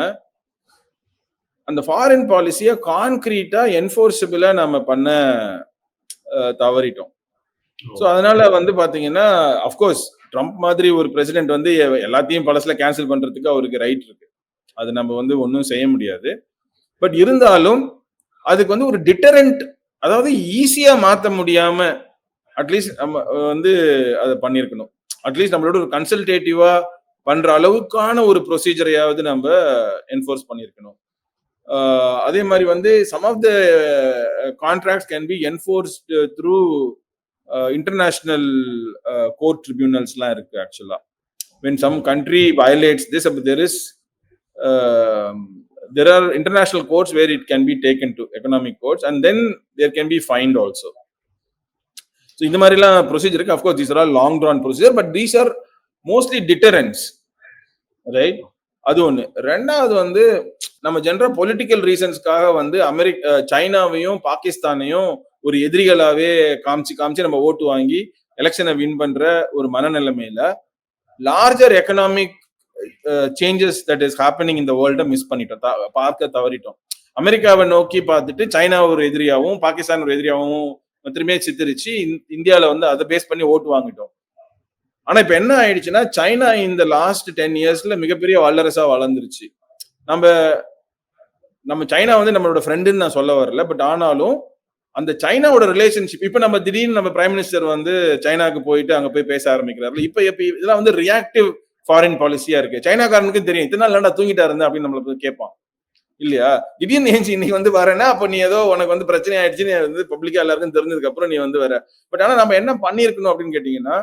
அந்த ஃபாரின் பாலிசியை கான்கிரீட்டா என்ஃபோர்ஸபிளா நம்ம பண்ண தவறிட்டோம். ஸோ அதனால வந்து பாத்தீங்கன்னா அஃப்கோர்ஸ் ட்ரம்ப் மாதிரி ஒரு பிரசிடென்ட் வந்து எல்லாத்தையும் பழசுல கேன்சல் பண்றதுக்கு அவருக்கு ரைட் இருக்கு. அது நம்ம வந்து ஒன்றும் செய்ய முடியாது. பட் இருந்தாலும் அதுக்கு வந்து ஒரு டிட்டரண்ட் அதாவது ஈஸியா மாத்த முடியாம அட்லீஸ்ட் நம்ம வந்து அதை பண்ணியிருக்கணும். அட்லீஸ்ட் நம்மளோட ஒரு கன்சல்டேட்டிவா பண்ற அளவுக்கான ஒரு ப்ரொசீஜரையாவது நம்ம என்ஃபோர்ஸ் பண்ணியிருக்கணும். அதே மாதிரி வந்து some of the contracts can be enforced through international court ட்ரிபியூனல்ஸ்லாம் இருக்கு ஆக்சுவலா when some country violates this up there is there are international courts where it can be taken to economic courts and then there can be fined also. So இந்த மாதிரிலாம் procedure இருக்கு. Of course these are long drawn procedure but these are mostly deterrents right அது ஒன்று ரெண்டாவது வந்து நம்ம general political ரீசன்ஸ்க்காக வந்து அமெரிக்க சைனாவையும் பாகிஸ்தானையும் ஒரு எதிரிகளாகவே காமிச்சு காமிச்சு நம்ம ஓட்டு வாங்கி எலெக்ஷனை வின் பண்ற ஒரு மனநிலைமையில larger economic changes that is happening இந்த வேர்ல்டை மிஸ் பண்ணிட்டோம். பார்க்க தவறிட்டோம். அமெரிக்காவை நோக்கி பார்த்துட்டு சைனா ஒரு எதிரியாகவும் பாகிஸ்தான் ஒரு எதிரியாகவும் திரும்பியே சித்தரிச்சு இந்- வந்து அதை பேஸ் பண்ணி ஓட்டு வாங்கிட்டோம். ஆனா இப்ப என்ன ஆயிடுச்சுன்னா சைனா இந்த லாஸ்ட் டென் இயர்ஸ்ல மிகப்பெரிய வல்லரசா வளர்ந்துருச்சு. நம்ம நம்ம சைனா வந்து நம்மளோட ஃப்ரெண்டுன்னு நான் சொல்ல வரல பட் ஆனாலும் அந்த சைனாவோட ரிலேஷன்ஷிப் இப்போ நம்ம திடீர்னு நம்ம பிரைம் மினிஸ்டர் வந்து சைனாக்கு போயிட்டு அங்க போய் பேச ஆரம்பிக்கிறாரு இப்போ இப்போ இதெல்லாம் வந்து ரியாக்டிவ் ஃபாரின் பாலிசியா இருக்கு. சைனாக்காரனுக்கு தெரியும். இத்தனை நாள் நான் தூங்கிட்டா இருந்தேன் அப்படின்னு நம்மள கேட்பான். இல்லையா? திடீர்னு ஏஞ்சி இன்னைக்கு வந்து வரேன்னா அப்ப நீ ஏதோ உனக்கு வந்து பிரச்சனை ஆயிடுச்சு நீ வந்து பப்ளிக்கா எல்லாருக்கும் தெரிஞ்சதுக்கு அப்புறம் நீ வந்து வர. பட் ஆனா நம்ம என்ன பண்ணிருக்கணும் அப்படின்னு கேட்டீங்கன்னா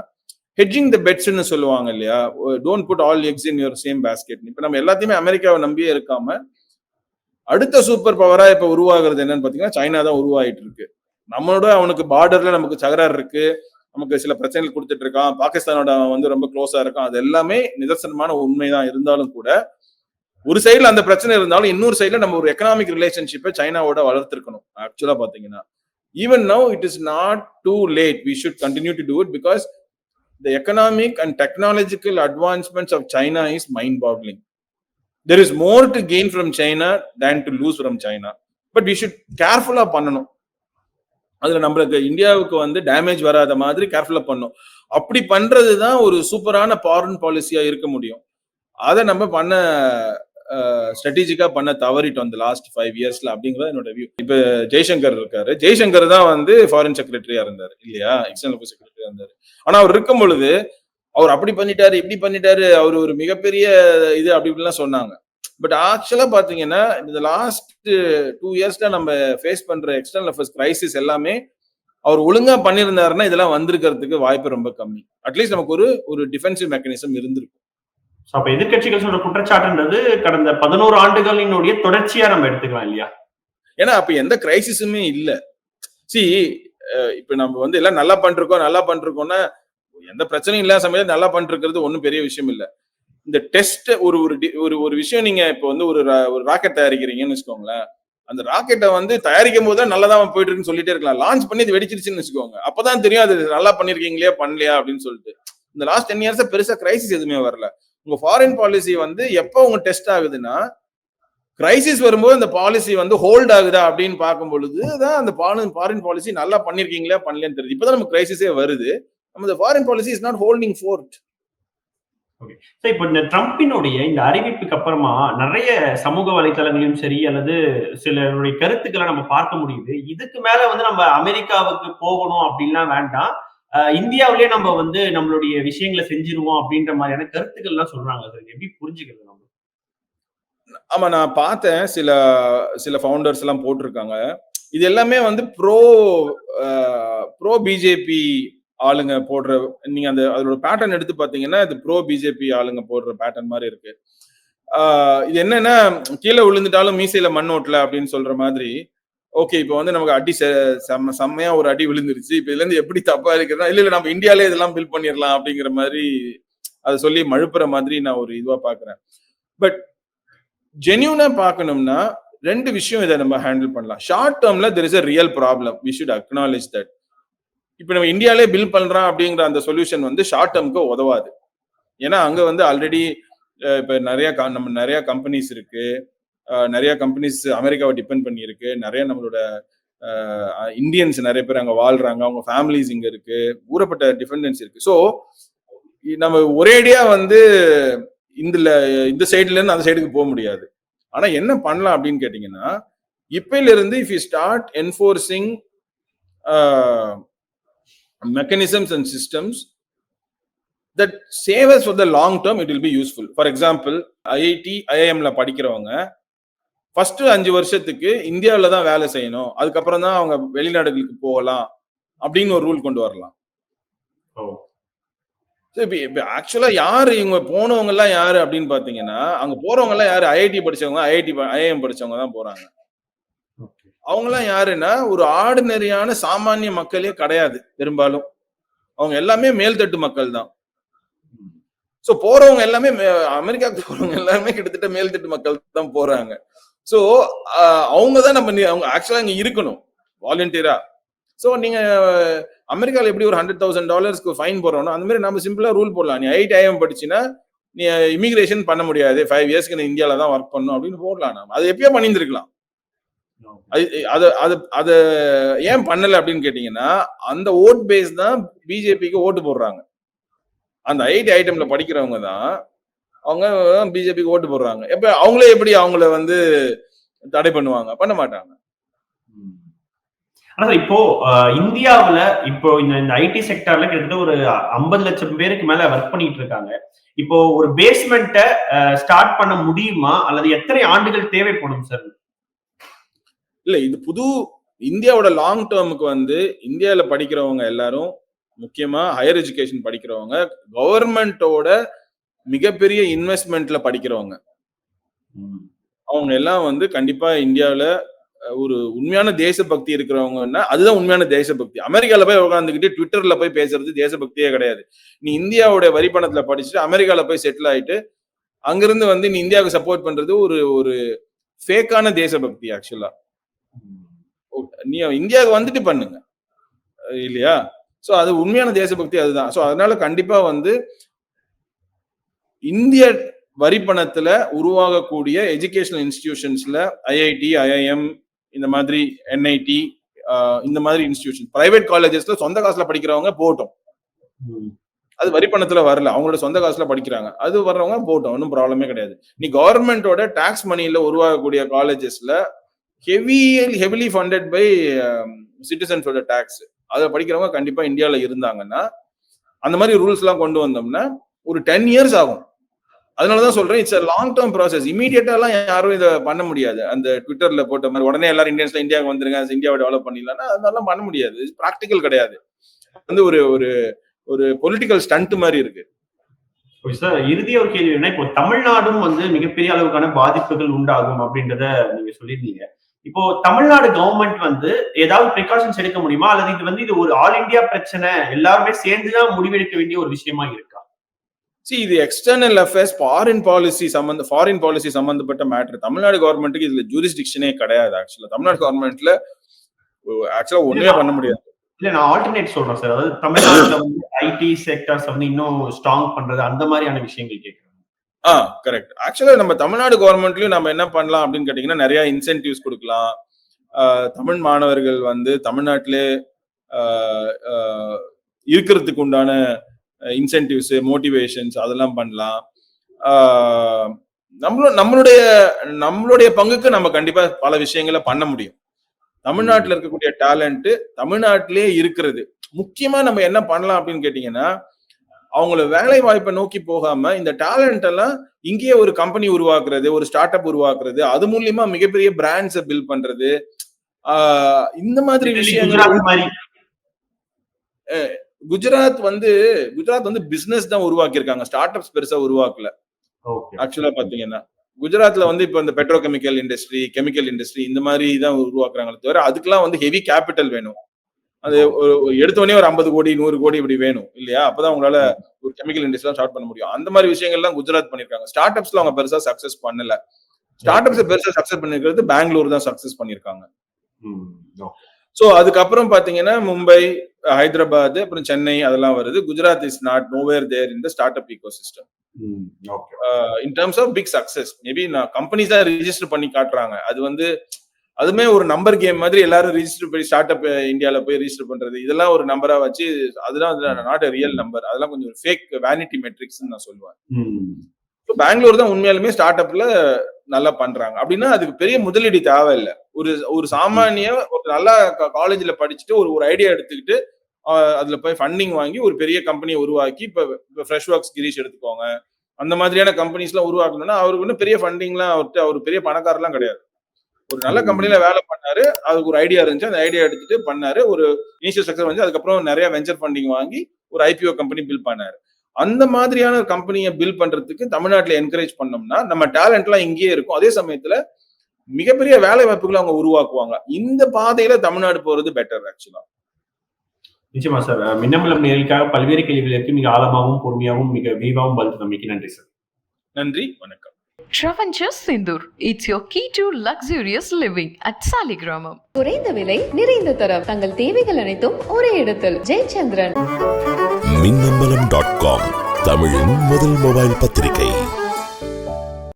ஹெட்ஜிங் த பெட்ஸ்ன்னு சொல்லுவாங்க இல்லையா? Don't put all eggs in your same basket இப்ப நம்ம எல்லாத்தையுமே அமெரிக்காவை நம்பியே இருக்காம அடுத்த சூப்பர் பவரா இப்ப உருவாகிறது என்னன்னு பாத்தீங்கன்னா சைனா தான் உருவாயிட்டு இருக்கு. நம்மளோட அவனுக்கு பார்டர்ல நமக்கு சகராறு இருக்கு. நமக்கு சில பிரச்சனைகள் கொடுத்துட்டு இருக்கான். பாகிஸ்தானோட வந்து ரொம்ப க்ளோஸா இருக்கான். அது எல்லாமே நிதர்சனமான உண்மைதான். இருந்தாலும் கூட ஒரு சைடுல அந்த பிரச்சனை இருந்தாலும் இன்னொரு சைடுல நம்ம ஒரு எக்கனாமிக் ரிலேஷன்ஷிப்பை சைனாவோட வளர்த்துருக்கணும். ஆக்சுவலா பாத்தீங்கன்னா even now it is not too late we should continue to do it because the economic and technological advancements of China is mind boggling there is more to gain from China than to lose from China but we should கேர்ஃபுல்லா பண்ணணும். அதுல நம்மளுக்கு இந்தியாவுக்கு வந்து damage வராத மாதிரி கேர்ஃபுல்லா பண்ணும். அப்படி பண்றது தான் ஒரு சூப்பரான ஃபாரின் பாலிசியா இருக்க முடியும். அதை நம்ம பண்ண ஸ்ட்ராட்டஜிக்கா பண்ண தவறிட்டோம் அந்த லாஸ்ட் ஃபைவ் இயர்ஸ்ல அப்படிங்கறது என்னோட வியூ இப்ப ஜெய்சங்கர் இருக்காரு. ஜெய்சங்கர் தான் வந்து ஃபாரின் செக்ரட்டரியா இருந்தாரு இல்லையா? எக்ஸ்டர்னல் அஃபேர்ஸ் செக்ரட்டரியா இருந்தாரு. ஆனா அவர் இருக்கும் பொழுது அவர் அப்படி பண்ணிட்டாரு இப்படி பண்ணிட்டாரு அவர் ஒரு மிகப்பெரிய இது அப்படி இப்படிலாம் சொன்னாங்க. பட் ஆக்சுவலா பாத்தீங்கன்னா இந்த லாஸ்ட் டூ இயர்ஸ்ல நம்ம ஃபேஸ் பண்ற எக்ஸ்டர்னல் அஃபேர்ஸ் கிரைசிஸ் எல்லாமே அவர் ஒழுங்கா பண்ணியிருந்தாருன்னா இதெல்லாம் வந்திருக்கிறதுக்கு வாய்ப்பு ரொம்ப கம்மி. அட்லீஸ்ட் நமக்கு ஒரு ஒரு டிஃபென்சிவ் மெக்கானிசம் இருந்திருக்கும். அப்ப எதிர்க்கட்சிகள் சொல்ற குற்றச்சாட்டுன்றது கடந்த பதினோரு ஆண்டுகளினுடைய தொடர்ச்சியா நம்ம எடுத்துக்கலாம் இல்லையா? ஏன்னா அப்ப எந்த கிரைசிஸுமே இல்ல. சி இப்ப நம்ம வந்து எல்லாம் நல்லா பண்ணிருக்கோம் நல்லா பண்ணிருக்கோம்னா எந்த பிரச்சனையும் இல்லாத சமயத்துல நல்லா பண்ணிருக்கிறது ஒன்றும் பெரிய விஷயம் இல்ல. இந்த டெஸ்ட் ஒரு ஒரு ஒரு ஒரு விஷயம் நீங்க இப்போ வந்து ஒரு ஒரு ராக்கெட் தயாரிக்கிறீங்கன்னு வச்சுக்கோங்களேன். அந்த ராக்கெட்டை வந்து தயாரிக்கும் போது நல்லதா போயிட்டு இருக்குன்னு சொல்லிட்டே இருக்கலாம். லான்ச் பண்ணி இது வெடிச்சிருச்சுன்னு வச்சுக்கோங்க. அப்பதான் தெரியும் அது நல்லா பண்ணிருக்கீங்களே பண்ணலையா அப்படின்னு சொல்லிட்டு. இந்த லாஸ்ட் டென் இயர்ஸா பெருசா கிரைசிஸ் எதுவுமே வரல. உங்க ஃபாரின் பாலிசி வந்து எப்போ உங்க டெஸ்ட் ஆகுதுன்னா கிரைசிஸ் வரும்போது அந்த பாலிசி வந்து ஹோல்ட் ஆகுதா அப்படின்னு பார்க்கும் பொழுது தான் அந்த ஃபாரின் பாலிசி நல்லா பண்ணிருக்கீங்களா பண்ணலன்னு தெரியுது. இப்பதான் நம்ம கிரைசிஸே வருது. நம்ம foreign policy is not holding fort okay sir இப்போ இந்த ட்ரம்பினுடைய இந்த அறிவிப்புக்கு அப்புறமா நிறைய சமூக வலைத்தளங்களையும் சரி அல்லது சிலருடைய கருத்துக்களை நம்ம பார்க்க முடியுது. இதுக்கு மேல வந்து நம்ம அமெரிக்காவுக்கு போகணும் அப்படின்லாம் வேண்டாம். அஹ் இந்தியாவிலேயே நம்ம வந்து நம்மளுடைய விஷயங்களை செஞ்சிருவோம் அப்படின்ற மாதிரியான கருத்துக்கள் எல்லாம் சொல்றாங்க. சார் எப்படி புரிஞ்சுக்கிறது நம்ம? ஆமா நான் பார்த்தேன். சில சில ஃபவுண்டர்ஸ் எல்லாம் போட்டிருக்காங்க. இது எல்லாமே வந்து ப்ரோ ப்ரோ பிஜேபி ஆளுங்க போடுற நீங்க அந்த அதோட பேட்டர்ன் எடுத்து பாத்தீங்கன்னா இது ப்ரோ பிஜேபி ஆளுங்க போடுற பேட்டர்ன் மாதிரி இருக்கு. இது என்னன்னா கீழே விழுந்துட்டாலும் மீசையில மண் ஓட்டல அப்படின்னு சொல்ற மாதிரி. ஓகே இப்போ வந்து நமக்கு அடி செ- செம்ம செம்மையா ஒரு அடி விழுந்துருச்சு. இப்போ இதுல இருந்து எப்படி தப்பா இருக்கிறதா இல்ல இல்ல நம்ம இந்தியாலே இதெல்லாம் பில் பண்ணிடலாம் அப்படிங்கிற மாதிரி அதை சொல்லி மழுப்புற மாதிரி நான் ஒரு இதுவா பாக்குறேன். பட் ஜென்யூனா பார்க்கணும்னா ரெண்டு விஷயம் இதை நம்ம ஹேண்டில் பண்ணலாம். Short டேர்ம்ல there is a real problem we should acknowledge that இப்போ நம்ம இந்தியாலே பில் பண்றோம் அப்படிங்கிற அந்த சொல்யூஷன் வந்து ஷார்ட் டேர்முக்கு உதவாது. ஏன்னா அங்க வந்து ஆல்ரெடி இப்போ நிறைய க- நம்ம நிறைய கம்பெனிஸ் இருக்கு. நிறையா நிறைய கம்பெனிஸ் அமெரிக்காவை டிபெண்ட் பண்ணியிருக்கு. நிறைய நம்மளோட இந்தியன்ஸ் நிறைய பேர் அங்கே வாழ்றாங்க. அவங்க ஃபேமிலிஸ் இங்க இருக்கு. ஊறப்பட்ட டிபெண்டன்ஸ் இருக்கு. ஸோ நம்ம ஒரேடியா வந்து இந்த இந்த சைடுல இருந்து அந்த சைடுக்கு போக முடியாது. ஆனா என்ன பண்ணலாம் அப்படின்னு கேட்டீங்கன்னா இப்பையில இருந்து if you start enforcing mechanisms and systems that சேவஸ் for the long term it will be useful for example IIT ஐஐஎம்ல படிக்கிறவங்க ஃபர்ஸ்ட் அஞ்சு வருஷத்துக்கு இந்தியாவில் தான் வேலை செய்யணும் அதுக்கப்புறம் தான் அவங்க வெளிநாடுகளுக்கு போகலாம் அப்படின்னு ஒரு ரூல் கொண்டு வரலாம். இப்ப இப்ப ஆக்சுவலா யாரு இவங்க போனவங்க எல்லாம் யாரு அப்படின்னு பாத்தீங்கன்னா அங்க போறவங்க எல்லாம் யாரு ஐஐடி படிச்சவங்க ஐஐடி ஐஐஎம் படிச்சவங்க தான் போறாங்க. அவங்கெல்லாம் யாருன்னா ஒரு ஆர்டினரியான சாமானிய மக்களே கிடையாது பெரும்பாலும். அவங்க எல்லாமே மேல்தட்டு மக்கள் தான் ஸோ போறவங்க எல்லாமே மே- அமெரிக்காவுக்கு போறவங்க எல்லாமே கிட்டத்தட்ட மேல்தட்டு மக்கள் தான் போறாங்க. ஸோ அவங்க தான் நம்ம அவங்க ஆக்சுவலாக இங்கே இருக்கணும் வாலண்டியரா ஸோ நீங்க அமெரிக்காவில் எப்படி ஒரு ஹண்ட்ரட் தௌசண்ட் டாலர்ஸ்க்கு ஃபைன் போடுறோம்னா அந்த மாதிரி நம்ம சிம்பிளா ரூல் போடலாம். நீ ஐடி ஐஎம் படிச்சுன்னா நீ இமிகிரேஷன் பண்ண முடியாது. ஃபைவ் இயர்ஸ்க்கு நீ இந்தியாவில் தான் ஒர்க் பண்ணும் அப்படின்னு போடலாம் நம்ம அது எப்பயோ பண்ணியிருந்திருக்கலாம். அது அது அது ஏன் பண்ணல அப்படின்னு கேட்டீங்கன்னா அந்த ஓட் பேஸ் தான் பிஜேபிக்கு ஓட்டு போடுறாங்க. அந்த ஐடி ஐட்டம்ல படிக்கிறவங்க தான் அவங்க பிஜேபிக்கு ஓட்டு போடுறாங்க. எப்ப அவங்களே எப்படி அவங்கள வந்து தடை பண்ணுவாங்க? பண்ண மாட்டாங்க. ஆனா இப்போ இந்தியாவுல இப்போ இந்த இந்த ஐடி செக்டர்ல கிட்டத்தட்ட ஒரு ஐம்பது லட்சம் பேருக்கு மேல ஒர்க் பண்ணிட்டு இருக்காங்க. இப்போ ஒரு பேஸ்மெண்ட்டை ஸ்டார்ட் பண்ண முடியுமா? அல்லது எத்தனை ஆண்டுகள் தேவைப்படும் சார் இல்ல இது புது இந்தியாவோட லாங் டேர்முக்கு வந்து இந்தியால படிக்கிறவங்க எல்லாரும் முக்கியமா ஹையர் எஜுகேஷன் படிக்கிறவங்க கவர்மெண்டோட மிகப்பெரிய இன்வெஸ்ட்மெண்ட்ல படிக்கிறவங்க. அவங்க எல்லாம் வந்து கண்டிப்பா இந்தியாவில் ஒரு உண்மையான தேசபக்தி இருக்கிறவங்கன்னா அதுதான் உண்மையான தேசபக்தி. அமெரிக்கால போய் உட்காந்துக்கிட்டு ட்விட்டர்ல போய் பேசுறது தேசபக்தியே கிடையாது. நீ இந்தியாவோட வரி பணத்துல படிச்சுட்டு அமெரிக்கால போய் செட்டில் ஆயிட்டு அங்கிருந்து வந்து நீ இந்தியாவுக்கு சப்போர்ட் பண்றது ஒரு ஒரு ஃபேக்கான தேசபக்தி ஆக்சுவலா நீ இந்தியாவுக்கு வந்துட்டு பண்ணுங்க. இல்லையா? சோ அது உண்மையான தேசபக்தி அதுதான். சோ அதனால கண்டிப்பா வந்து இந்திய வரி பணத்துல உருவாகக்கூடிய எஜுகேஷனல் இன்ஸ்டிடியூஷன்ஸ்ல ஐஐடி ஐஐஎம் இந்த மாதிரி என்ஐடி இந்த மாதிரி இன்ஸ்டிடியூஷன் பிரைவேட் காலேஜஸ்ல சொந்த காசுல படிக்கிறவங்க போட்டோம். அது வரி பணத்துல வரல. அவங்களோட சொந்த காசுல படிக்கிறாங்க. அது வர்றவங்க போட்டோம். ஒன்றும் ப்ராப்ளமே கிடையாது. நீ கவர்மெண்டோட டாக்ஸ் மணியில உருவாகக்கூடிய காலேஜஸ்ல ஹெவி ஹெவிலி ஃபண்டட் பை சிட்டிசன்ஸோட டேக்ஸ் அதை படிக்கிறவங்க கண்டிப்பா இந்தியால இருந்தாங்கன்னா அந்த மாதிரி ரூல்ஸ் எல்லாம் கொண்டு வந்தோம்னா ஒரு டென் இயர்ஸ் ஆகும். அதனாலதான் சொல்றேன் இட்ஸ் லாங் டேர்ம் ப்ராசஸ் இமீடியட்டா எல்லாம் யாரும் இதை பண்ண முடியாது. அந்த ட்விட்டர்ல போட்ட மாதிரி உடனே எல்லாரும் இந்தியன்ஸ்ல இந்தியாவுக்கு வந்துருங்க இந்தியாவை டெவலப் பண்ணிடலாம்னா அதெல்லாம் பண்ண முடியாது. ப்ராக்டிக்கல் கிடையாது. வந்து ஒரு ஒரு ஒரு பொலிட்டிக்கல் ஸ்டண்ட் மாதிரி இருக்கு. சார் இறுதிய ஒரு கேள்வி என்ன? இப்போ தமிழ்நாடும் வந்து மிகப்பெரிய அளவுக்கான பாதிப்புகள் உண்டாகும் அப்படின்றத நீங்க சொல்லியிருந்தீங்க. இப்போ தமிழ்நாடு கவர்மெண்ட் வந்து ஏதாவது ப்ரிகாஷன்ஸ் எடுக்க முடியுமா? அல்லது இது வந்து இது ஒரு ஆல் இந்தியா பிரச்சனை எல்லாருமே சேர்ந்துதான் முடிவெடுக்க வேண்டிய ஒரு விஷயமா இருக்கா? சி இது எக்ஸ்டர்னல் அஃபேர்ஸ் ஃபாரின் பாலிசி சம்பந்த ஃபாரின் பாலிசி சம்பந்தப்பட்ட மேட்டர் தமிழ்நாடு கவர்மெண்ட்டுக்கு இதுல ஜூரிஸ்டிக்ஷனே கிடையாது ஆக்சுவலா தமிழ்நாடு கவர்மெண்ட்ல ஆக்சுவலா ஒண்ணுமே பண்ண முடியாது. இல்ல நான் ஆல்டர்னேட் சொல்றேன் சார். அதாவது தமிழ்நாட்டுல வந்து ஐடி செக்டர்ஸ் வந்து இன்னும் ஸ்ட்ராங் பண்றது அந்த மாதிரியான விஷயங்கள் கேட்கிறேன் ஆ கரெக்ட் ஆக்சுவலா நம்ம தமிழ்நாடு கவர்மெண்ட்லயும் நம்ம என்ன பண்ணலாம் அப்படின்னு கேட்டீங்கன்னா நிறைய இன்சென்டிவ்ஸ் கொடுக்கலாம். தமிழ் மாணவர்கள் வந்து தமிழ்நாட்டிலே இருக்கிறதுக்கு உண்டான இன்சென்டிவ்ஸ் மோட்டிவேஷன்ஸ் அதெல்லாம் பண்ணலாம். நம்மளும் நம்மளுடைய நம்மளுடைய பங்குக்கு நம்ம கண்டிப்பா பல விஷயங்களை பண்ண முடியும். தமிழ்நாட்டில் இருக்கக்கூடிய டேலண்ட்டு தமிழ்நாட்டிலே இருக்கிறது. முக்கியமா நம்ம என்ன பண்ணலாம் அப்படின்னு கேட்டீங்கன்னா அவங்கள வேலை வாய்ப்பை நோக்கி போகாம இந்த டேலண்ட் எல்லாம் இங்கேயே ஒரு கம்பெனி உருவாக்குறது ஒரு ஸ்டார்ட் அப் உருவாக்குறது அது மூலியமா மிகப்பெரிய பிராண்ட்ஸை பில்ட் பண்றது. இந்த மாதிரி விஷயங்கள் குஜராத் வந்து குஜராத் வந்து பிசினஸ் தான் உருவாக்கியிருக்காங்க. ஸ்டார்ட் அப்ஸ் பெருசா உருவாக்கல. ஓகே. ஆக்சுவலா பாத்தீங்கன்னா குஜராத்ல வந்து இப்ப இந்த பெட்ரோகெமிக்கல் இண்டஸ்ட்ரி கெமிக்கல் இண்டஸ்ட்ரி இந்த மாதிரி தான் உருவாக்குறாங்களே தவிர அதுக்கெல்லாம் வந்து ஹெவி கேபிட்டல் வேணும். அது ஒரு ஒரு எடுத்தோடனே ஒரு ஐம்பது கோடி நூறு கோடி இப்படி வேணும் இல்லையா? அப்பதான் உங்களால ஒரு கெமிக்கல் இண்டஸ்ட்ரி ஸ்டார்ட் பண்ண முடியும். அந்த மாதிரி விஷயங்கள்லாம் குஜராத் பண்ணிருக்காங்க. ஸ்டார்ட் அப்ஸ்ல அவங்க பெருசா சக்சஸ் பண்ணல. ஸ்டார்ட் அப்ஸ் பெருசா சக்சஸ் பண்ணிருக்கிறது பெங்களூர் தான் சக்சஸ் பண்ணிருக்காங்க. சோ அதுக்கப்புறம் பாத்தீங்கன்னா மும்பை ஹைதராபாத் அப்புறம் சென்னை அதெல்லாம் வருது. Gujarat is not nowhere there in the start up eco system okay in terms of big success maybe நான் கம்பெனிஸ் தான் ரிஜிஸ்டர் பண்ணி காட்டுறாங்க. அது வந்து அதுமே ஒரு நம்பர் கேம் மாதிரி எல்லாரும் ரிஜிஸ்டர் பண்ணி ஸ்டார்ட் அப் இந்தியால போய் ரிஜிஸ்டர் பண்றது. இதெல்லாம் ஒரு நம்பரா வச்சு அதெல்லாம் நாட் ரியல் நம்பர் அதெல்லாம் கொஞ்சம் ஃபேக் வேனிட்டி மெட்ரிக்ஸ் நான் சொல்லுவேன். ஸோ பெங்களூர் தான் உண்மையாலுமே ஸ்டார்ட் அப்ல நல்லா பண்றாங்க. அப்படின்னா அதுக்கு பெரிய முதலீடு தேவையில்லை. ஒரு ஒரு சாமானிய ஒரு நல்லா காலேஜ்ல படிச்சுட்டு ஒரு ஒரு ஐடியா எடுத்துக்கிட்டு அதுல போய் ஃபண்டிங் வாங்கி ஒரு பெரிய கம்பெனியை உருவாக்கி இப்ப இப்ப ஃப்ரெஷ் ஒர்க்ஸ் கிரீஷ் எடுத்துக்கோங்க. அந்த மாதிரியான கம்பெனிஸ் எல்லாம் உருவாக்கணும்னா அவருக்கு இன்னும் பெரிய ஃபண்டிங்லாம் அவர்கிட்ட அவர் பெரிய பணக்காரர்லாம் கிடையாது. ஒரு நல்ல கம்பெனில வேலை பண்ணாரு. அதுக்கு ஒரு ஐடியா இருந்துச்சு. அந்த ஐடியா எடுத்துட்டு பண்ணாரு. ஒரு இனிஷியல் ஸ்ட்ரக்சர் வந்து அதுக்கப்புறம் நிறைய வெஞ்சர் ஃபண்டிங் வாங்கி ஒரு ஐபிஓ கம்பெனி பில் பண்ணாரு. அந்த மாதிரியான ஒரு கம்பெனியை பில் பண்றதுக்கு தமிழ்நாட்டுல என்கரேஜ் பண்ணோம்னா நம்ம டேலண்ட் எல்லாம் இங்கேயே இருக்கும். அதே சமயத்துல மிகப்பெரிய வேலை வாய்ப்புகளை அவங்க உருவாக்குவாங்க. இந்த பாதையில தமிழ்நாடு போறது பெட்டர் ஆக்சுவலா நிச்சயமா சார் மின்னம்பலம் நேர்களுக்காக பல்வேறு கேள்விகளுக்கு மிக ஆழமாகவும் பொறுமையாகவும் மிக விரிவாகவும் பதில் தந்தமைக்கு நன்றி சார் நன்றி. வணக்கம். Travancher Sindur. It's your key to luxurious living at Saligramam. குறைந்த விலை நிறைந்த தரம் தங்கள் தேவைகள் அனைத்தும் ஒரே இடத்தில் ஜெயச்சந்திரன் மின்னம்பலம் டாட் காம் தமிழின் முதல் மொபைல் பத்திரிகை